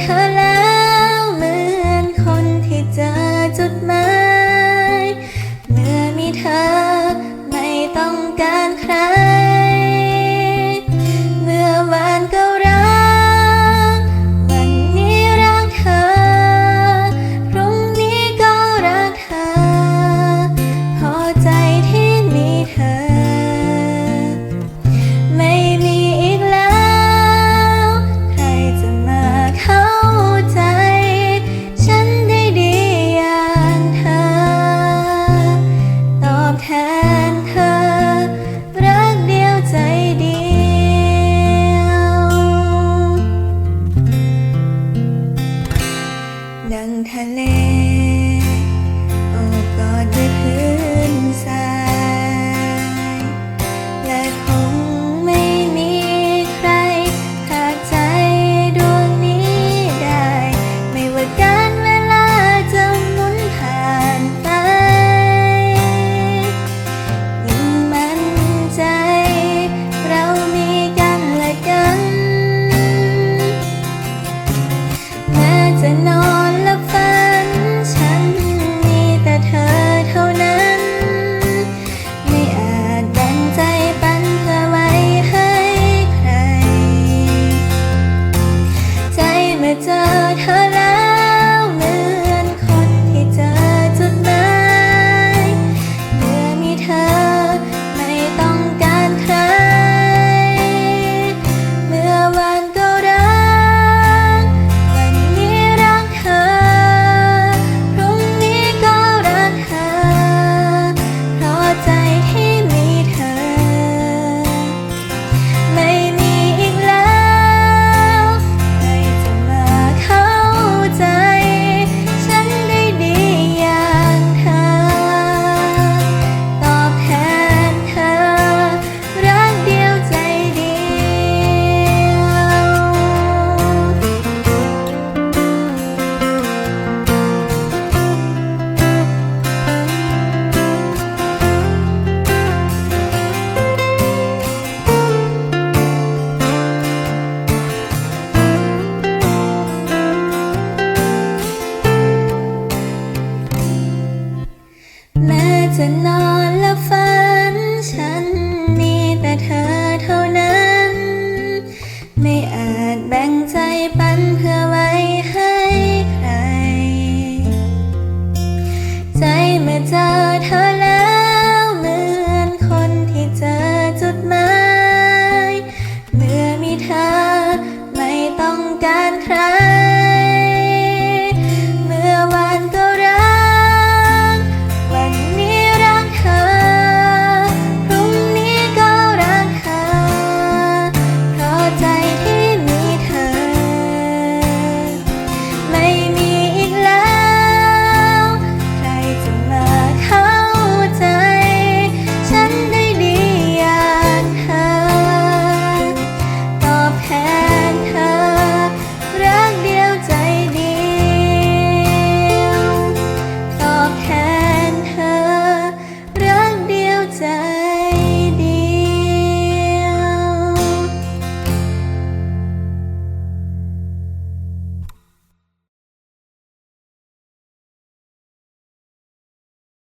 เธอแล้วเหมือนคนที่เจอจุดหมายเมื่อมีเธอไม่ต้องการใคร จากเธอ